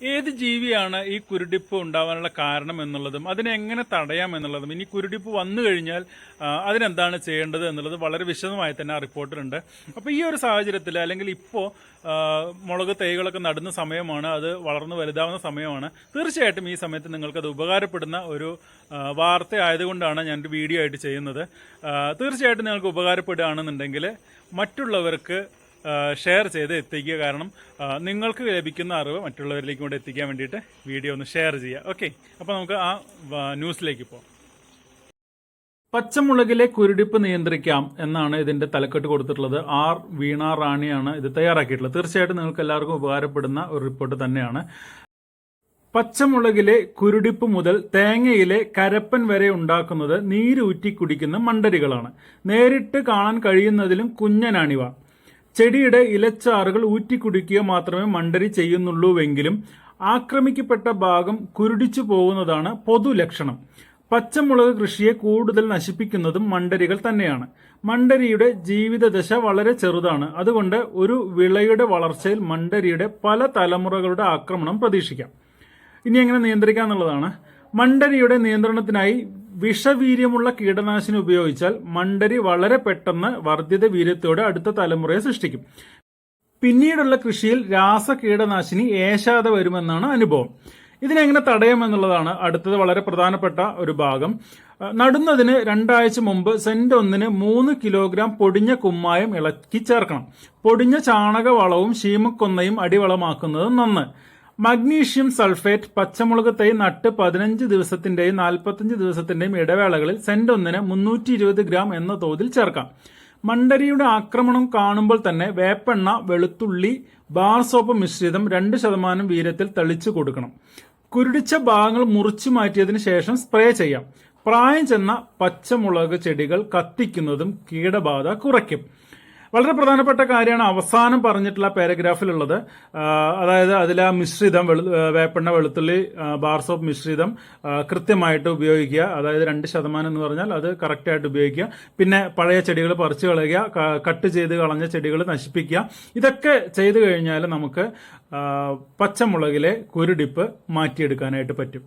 ഏത് ജീവിയാണ് ഈ കുരുടിപ്പ് ഉണ്ടാവാനുള്ള കാരണം എന്നുള്ളതും അതിനെ എങ്ങനെ തടയാം എന്നുള്ളതും ഇനി കുരുടിപ്പ് വന്നു കഴിഞ്ഞാൽ അതിനെന്താണ് ചെയ്യേണ്ടത് എന്നുള്ളത് വളരെ വിശദമായി തന്നെ ആ റിപ്പോർട്ടിലുണ്ട്. അപ്പോൾ ഈ ഒരു സാഹചര്യത്തിൽ അല്ലെങ്കിൽ ഇപ്പോൾ മുളക് തൈകളൊക്കെ നടുന്ന സമയമാണ് അത് വളർന്ന് വലുതാവുന്ന സമയമാണ്. തീർച്ചയായിട്ടും ഈ സമയത്ത് നിങ്ങൾക്കത് ഉപകാരപ്പെടുന്ന ഒരു വാർത്ത ആയതുകൊണ്ടാണ് ഞാനൊരു വീഡിയോ ആയിട്ട് ചെയ്യുന്നത്. തീർച്ചയായിട്ടും നിങ്ങൾക്ക് ഉപകാരപ്പെടുകയാണെന്നുണ്ടെങ്കിൽ മറ്റുള്ളവർക്ക് ഷെയർ ചെയ്ത് എത്തിക്കുക. കാരണം നിങ്ങൾക്ക് ലഭിക്കുന്ന അറിവ് മറ്റുള്ളവരിലേക്കും കൂടെ എത്തിക്കാൻ വേണ്ടിയിട്ട് വീഡിയോ ഒന്ന് ഷെയർ ചെയ്യുക. ഓക്കെ അപ്പോൾ നമുക്ക് ആ ന്യൂസിലേക്ക് പോകാം പച്ചമുളകിലെ കുരുടിപ്പ് നിയന്ത്രിക്കാം എന്നാണ് ഇതിന്റെ തലക്കെട്ട് കൊടുത്തിട്ടുള്ളത്. ആർ വീണ റാണിയാണ് ഇത് തയ്യാറാക്കിയിട്ടുള്ളത്. തീർച്ചയായിട്ടും നിങ്ങൾക്ക് എല്ലാവർക്കും ഉപകാരപ്പെടുന്ന ഒരു റിപ്പോർട്ട് തന്നെയാണ്. പച്ചമുളകിലെ കുരുടിപ്പ് മുതൽ തേങ്ങയിലെ കരപ്പൻ വരെ ഉണ്ടാക്കുന്നത് നീരൂറ്റി കുടിക്കുന്ന മണ്ടരികളാണ്. നേരിട്ട് കാണാൻ കഴിയുന്നതിലും കുഞ്ഞനാണിവ. ചെടിയുടെ ഇലച്ചാറുകൾ ഊറ്റിക്കുടിക്കുക മാത്രമേ മണ്ടരി ചെയ്യുന്നുള്ളൂവെങ്കിലും ആക്രമിക്കപ്പെട്ട ഭാഗം കുരുടിച്ചു പോകുന്നതാണ് പൊതുലക്ഷണം. പച്ചമുളക് കൃഷിയെ കൂടുതൽ നശിപ്പിക്കുന്നതും മണ്ടരികൾ തന്നെയാണ്. മണ്ടരിയുടെ ജീവിതദശ വളരെ ചെറുതാണ്. അതുകൊണ്ട് ഒരു വിളയുടെ വളർച്ചയിൽ മണ്ടരിയുടെ പല തലമുറകളുടെ ആക്രമണം പ്രതീക്ഷിക്കാം. ഇനി എങ്ങനെ നിയന്ത്രിക്കാം എന്നുള്ളതാണ് മണ്ടരിയുടെ നിയന്ത്രണത്തിനായി വിഷവീര്യമുള്ള കീടനാശിനി ഉപയോഗിച്ചാൽ മണ്ടരി വളരെ പെട്ടെന്ന് വർദ്ധിത വീര്യത്തോടെ അടുത്ത തലമുറയെ സൃഷ്ടിക്കും. പിന്നീടുള്ള കൃഷിയിൽ രാസ കീടനാശിനി ഏശാതെ വരുമെന്നാണ് അനുഭവം. ഇതിനെങ്ങനെ തടയാമെന്നുള്ളതാണ് അടുത്തത് വളരെ പ്രധാനപ്പെട്ട ഒരു ഭാഗം. നടുന്നതിന് രണ്ടാഴ്ച മുമ്പ് സെന്റ് ഒന്നിന് മൂന്ന് കിലോഗ്രാം പൊടിഞ്ഞ കുമ്മായം ഇളക്കി ചേർക്കണം. പൊടിഞ്ഞ ചാണകവളവും ശീമക്കൊന്നയും അടിവളമാക്കുന്നത് നന്ന്. മഗ്നീഷ്യം സൾഫേറ്റ് പച്ചമുളക് തൈ നട്ട് പതിനഞ്ച് ദിവസത്തിന്റെയും നാൽപ്പത്തഞ്ച് ദിവസത്തിന്റെയും ഇടവേളകളിൽ സെന്റ് ഒന്നിന് മുന്നൂറ്റി ഇരുപത് ഗ്രാം എന്ന തോതിൽ ചേർക്കാം. മണ്ടരിയുടെ ആക്രമണം കാണുമ്പോൾ തന്നെ വേപ്പെണ്ണ വെളുത്തുള്ളി ബാർ സോപ്പ് മിശ്രിതം രണ്ട് ശതമാനം വീരത്തിൽ തളിച്ചു കൊടുക്കണം. കുരുടിച്ച ഭാഗങ്ങൾ മുറിച്ചു മാറ്റിയതിന് ശേഷം സ്പ്രേ ചെയ്യാം. പ്രായം ചെന്ന പച്ചമുളക് ചെടികൾ കത്തിക്കുന്നതും കീടബാധ കുറയ്ക്കും. വളരെ പ്രധാനപ്പെട്ട കാര്യമാണ് അവസാനം പറഞ്ഞിട്ടുള്ള പാരഗ്രാഫിലുള്ളത്. അതായത് അതിലെ മിശ്രിതം വേപ്പെണ്ണ വെളുത്തുള്ളി ബാർസ് ഓഫ് മിശ്രിതം കൃത്യമായിട്ട് ഉപയോഗിക്കുക. അതായത് രണ്ട് ശതമാനം എന്ന് പറഞ്ഞാൽ അത് കറക്റ്റായിട്ട് ഉപയോഗിക്കുക. പിന്നെ പഴയ ചെടികൾ പറിച്ചു കളയുക കട്ട് ചെയ്ത് കളഞ്ഞ ചെടികൾ നശിപ്പിക്കുക. ഇതൊക്കെ ചെയ്തു കഴിഞ്ഞാൽ നമുക്ക് പച്ചമുളകിലെ കുരുടിപ്പ് മാറ്റിയെടുക്കാനായിട്ട് പറ്റും.